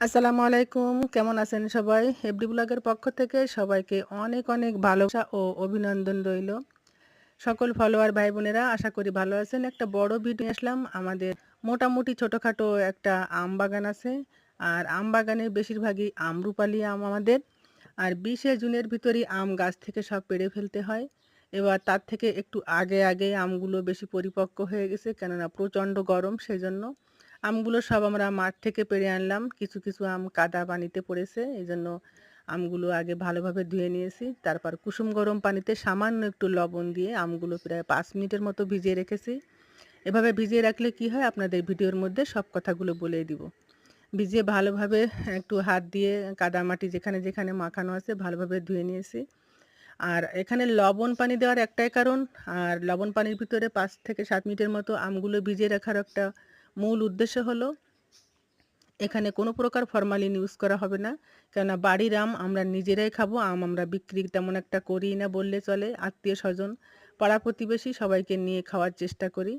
আসসালামু আলাইকুম। কেমন আছেন সবাই? এফডি ব্লগের পক্ষ থেকে সবাইকে অনেক অনেক ভালোবাসা ও অভিনন্দন রইল। সকল ফলোয়ার ভাই বোনেরা, আশা করি ভালো আছেন। একটা বড় ভিডিও আসলাম। আমাদের মোটামুটি ছোটোখাটো একটা আম বাগান আছে। আর আম বাগানে বেশিরভাগই আমরুপালি আম আমাদের। আর বিশে জুনের ভিতরেই আম গাছ থেকে সব পেড়ে ফেলতে হয়। এবার তার থেকে একটু আগে আগে আমগুলো বেশি পরিপক্ক হয়ে গেছে। কেননা প্রচণ্ড গরম, সেজন্য আমগুলো সব আমরা মাঠ থেকে পেরে আনলাম। কিছু কিছু আম কাদা পানিতে পড়েছে এই জন্য আমগুলো আগে ভালোভাবে ধুয়ে নিয়েছি। তারপর কুসুম গরম পানিতে সামান্য একটু লবণ দিয়ে আমগুলো প্রায় পাঁচ মিনিটের মতো ভিজিয়ে রেখেছি। এভাবে ভিজিয়ে রাখলে কি হয়? আপনাদের ভিডিওর মধ্যে সব কথাগুলো বলে দিব। ভিজিয়ে ভালোভাবে একটু হাত দিয়ে কাদা মাটি যেখানে যেখানে মাখানো আছে, ভালোভাবে ধুয়ে নিয়েছি। আর এখানে লবণ পানি দেওয়ার একটাই কারণ, আর লবণ পানির ভিতরে পাঁচ থেকে সাত মিনিটের মতো আমগুলো ভিজিয়ে রাখার একটা মূল উদ্দেশ্য হলো, এখানে কোনো প্রকার ফরমালিন ইউজ করা হবে না। কেননা বাড়ির আম আমরা নিজেরাই খাব, আম আমরা বিক্রি তেমন একটা করি না বললে চলে। আত্মীয় স্বজন, পাড়া প্রতিবেশী সবাইকে নিয়ে খাওয়ার চেষ্টা করি।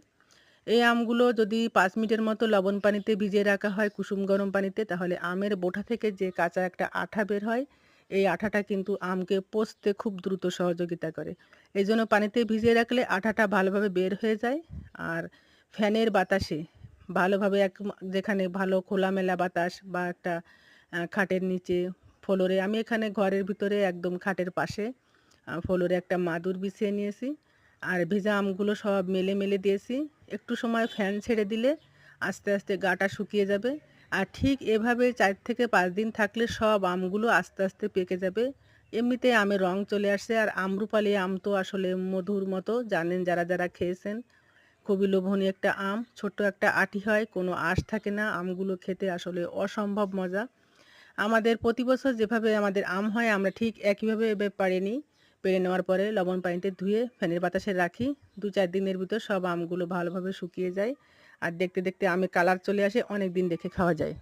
এই আমগুলো যদি পাঁচ মিনিটের মতো লবণ পানিতে ভিজিয়ে রাখা হয়, কুসুম গরম পানিতে, তাহলে আমের বোঠা থেকে যে কাঁচা একটা আঠা বের হয়, এই আঠাটা কিন্তু আমকে পচতে খুব দ্রুত সহযোগিতা করে। এই জন্য পানিতে ভিজিয়ে রাখলে আঠাটা ভালোভাবে বের হয়ে যায়। আর ফ্যানের বাতাসে ভালোভাবে এক যেখানে ভালো খোলামেলা বাতাস বা একটা খাটের নিচে ফ্লোরে, আমি এখানে ঘরের ভিতরে একদম খাটের পাশে ফ্লোরে একটা মাদুর বিছিয়ে নিয়েছি। আর ভেজা আমগুলো সব মেলে মেলে দিয়েছি। একটু সময় ফ্যান ছেড়ে দিলে আস্তে আস্তে গাটা শুকিয়ে যাবে। আর ঠিক এভাবে চার থেকে পাঁচ দিন থাকলে সব আমগুলো আস্তে আস্তে পেকে যাবে। এমনিতে আমের রং চলে আসে। আর আমরুপালি আম তো আসলে মধুর মতো, জানেন যারা যারা খেয়েছেন। খুবই লোভনীয় একটা আম, ছোট্ট একটা আটি হয়, কোনো আঁশ থাকে না, আমগুলো খেতে আসলে অসম্ভব মজা। আমাদের প্রতি বছর যেভাবে আমাদের আম হয়, আমরা ঠিক একইভাবে এবার পারিনি পেরে নেওয়ার পরে লবণ পানিতে ধুয়ে ফ্যানের বাতাসে রাখি। দু চার দিনের ভিতর সব আমগুলো ভালোভাবে শুকিয়ে যায়। আর দেখতে দেখতে আমের কালার চলে আসে অনেক দিন রেখে খাওয়া যায়।